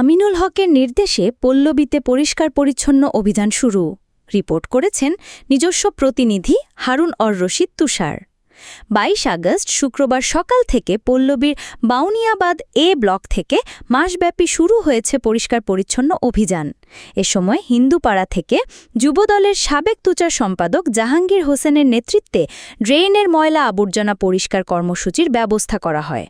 আমিনুল হকের নির্দেশে পল্লবীতে পরিষ্কার পরিচ্ছন্ন অভিযান শুরু। রিপোর্ট করেছেন নিজস্ব প্রতিনিধি হারুন অর রশিদ তুষার। বাইশ আগস্ট শুক্রবার সকাল থেকে পল্লবীর বাউনিয়াবাদ এ ব্লক থেকে মাসব্যাপী শুরু হয়েছে পরিষ্কার পরিচ্ছন্ন অভিযান। এ সময় হিন্দুপাড়া থেকে যুবদলের সাবেক তুচার সম্পাদক জাহাঙ্গীর হোসেনের নেতৃত্বে ড্রেইনের ময়লা আবর্জনা পরিষ্কার কর্মসূচির ব্যবস্থা করা হয়।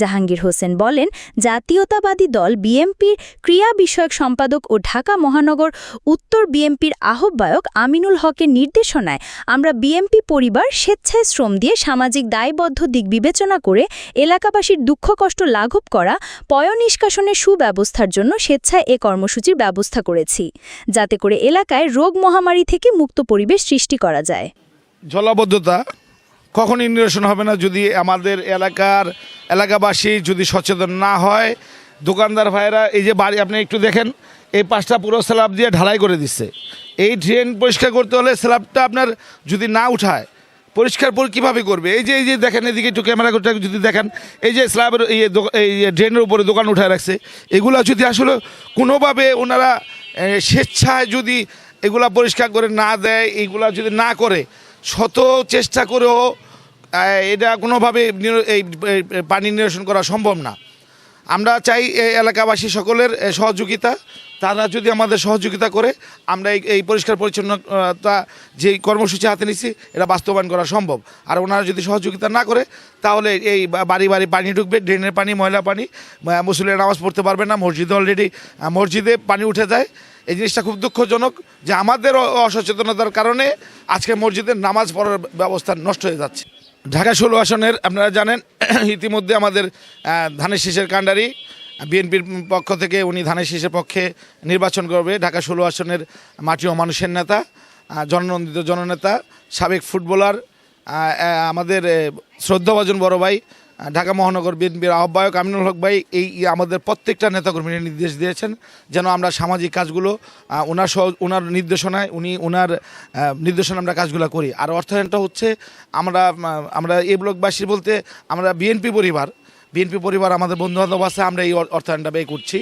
জাহাঙ্গীর হোসেন বলেন, জাতীয়তাবাদী দল বিএমপির ক্রিয়া বিষয়ক সম্পাদক ও ঢাকা মহানগর উত্তর বিএমপির আহ্বায়ক আমিনুল হকের নির্দেশনায় আমরা বিএমপি পরিবার স্বেচ্ছায় শ্রম দিয়ে সামাজিক দায়বদ্ধ দিক বিবেচনা করে এলাকাবাসীর দুঃখ কষ্ট লাঘব করা, পয় নিষ্কাশনের সুব্যবস্থার জন্য স্বেচ্ছায় এ কর্মসূচির ব্যবস্থা করেছি, যাতে করে এলাকায় রোগ মহামারী থেকে মুক্ত পরিবেশ সৃষ্টি করা যায়। জলাবদ্ধতা কখনই নিরসন হবে না যদি আমাদের এলাকার এলাকাবাসী যদি সচেতন না হয়, দোকানদার ভাইরা এই যে বাড়ি, আপনি একটু দেখেন, এই পাঁচটা পুরো স্ল্যাব দিয়ে ঢালাই করে দিচ্ছে এই ড্রেন পরিষ্কার করতে হলে স্ল্যাবটা আপনার যদি না উঠায়, পরিষ্কার পরি কীভাবে করবে? এই যে এই যে দেখেন, এদিকে একটু ক্যামেরা যদি দেখেন, এই যে স্ল্যাবের এই ড্রেনের উপরে দোকান উঠায় রাখছে, এগুলো যদি আসলে কোনোভাবে ওনারা স্বেচ্ছায় যদি এগুলা পরিষ্কার করে না দেয় এইগুলা যদি না করে, শত চেষ্টা করেও এটা কোনোভাবে এই পানি নিরসন করা সম্ভব না। আমরা চাই এলাকাবাসী সকলের সহযোগিতা। তারা যদি আমাদের সহযোগিতা করে, আমরা এই পরিষ্কার পরিচ্ছন্নতা যে কর্মসূচি হাতে নিচ্ছি এটা বাস্তবায়ন করা সম্ভব। আর ওনারা যদি সহযোগিতা না করে, তাহলে এই বাড়ি বাড়ি পানি ঢুকবে, ড্রেনের পানি, ময়লা পানি মুসলিমের নামাজ পড়তে পারবে না, মসজিদে অলরেডি মসজিদে পানি উঠে যায়। এই জিনিসটা খুব দুঃখজনক যে আমাদের অসচেতনতার কারণে আজকে মসজিদের নামাজ পড়ার ব্যবস্থা নষ্ট হয়ে যাচ্ছে। ঢাকা ষোলো আসনের আপনারা জানেন, ইতিমধ্যে আমাদের ধানের শীষের কাণ্ডারি, বিএনপির পক্ষ থেকে উনি ধানের শীষের পক্ষে নির্বাচন করবে। ঢাকা ষোলো আসনের মাটি ও মানুষের নেতা জননন্দিত জননেতা, সাবেক ফুটবলার আমাদের শ্রদ্ধাভাজন বড় ভাই ঢাকা মহানগর বিএনপির আহ্বায়ক আমিনুল হক ভাই এই আমাদের প্রত্যেকটা নেতাকর্মীর নির্দেশ দিয়েছেন যেন আমরা সামাজিক কাজগুলো ওনার সহ ওনার নির্দেশনায়, উনি ওনার নির্দেশনা আমরা কাজগুলো করি। আর অর্থায়নটা হচ্ছে আমরা আমরা এ ব্লকবাসী বলতে আমরা বিএনপি পরিবার বিএনপি পরিবার আমাদের বন্ধু বান্ধব আছে, আমরা এই অর্থায়নটা ব্যয় করছি।